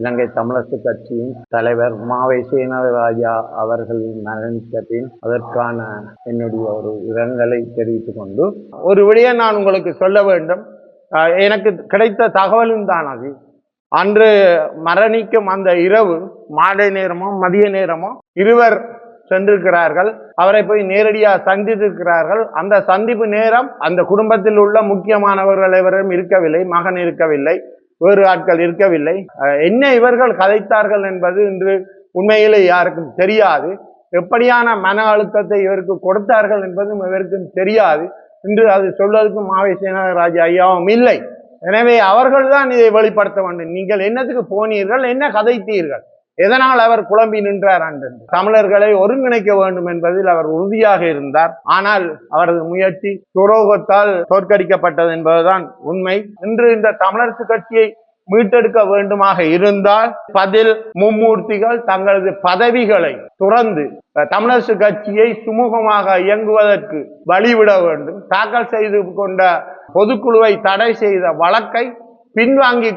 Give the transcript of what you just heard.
இலங்கை தமிழரசு கட்சியின் தலைவர் மாவை சீனராஜா அவர்கள் மரணித்த பின் அதற்கான என்னுடைய ஒரு இரங்கலை தெரிவித்துக் கொண்டு ஒரு விடயம் நான் உங்களுக்கு சொல்ல வேண்டும். எனக்கு கிடைத்த தகவலும் தான் அது. அன்று மரணிக்கும் அந்த இரவு மாலை நேரமோ மதிய நேரமோ இருவர் சென்றிருக்கிறார்கள். அவரை போய் நேரடியாக சந்தித்திருக்கிறார்கள். அந்த சந்திப்பு நேரம் அந்த குடும்பத்தில் உள்ள முக்கியமானவர்கள் எவரும் இருக்கவில்லை மகன் இருக்கவில்லை. வேறு ஆட்கள் இருக்கவில்லை. என்ன இவர்கள் கதைத்தார்கள் என்பது இன்று உண்மையிலே யாருக்கும் தெரியாது. எப்படியான மன அழுத்தத்தை இவருக்கு கொடுத்தார்கள் என்பதும் இவருக்கும் தெரியாது. இன்று அது சொல்வதற்கும் மாவை சேனராஜ் ஐயாவும் இல்லை. எனவே அவர்கள்தான் இதை வெளிப்படுத்த வேண்டும். நீங்கள் என்னத்துக்கு போனீர்கள்? என்ன கதைத்தீர்கள்? எதனால் அவர் குழம்பி நின்றார் என்று தமிழர்களை ஒருங்கிணைக்க வேண்டும் என்பதில் அவர் உறுதியாக இருந்தார். ஆனால் அவரது முயற்சி துரோகத்தால் தோற்கடிக்கப்பட்டது என்பதுதான் உண்மை. இன்று இந்த தமிழரசு கட்சியை மீட்டெடுக்க வேண்டுமாக இருந்தால் பதில் மும்மூர்த்திகள் தங்களது பதவிகளை துறந்து தமிழரசு கட்சியை சுமூகமாக இயங்குவதற்கு வழிவிட வேண்டும். தாக்கல் செய்து கொண்ட பொதுக்குழுவை தடை செய்த வழக்கை பின்வாங்கி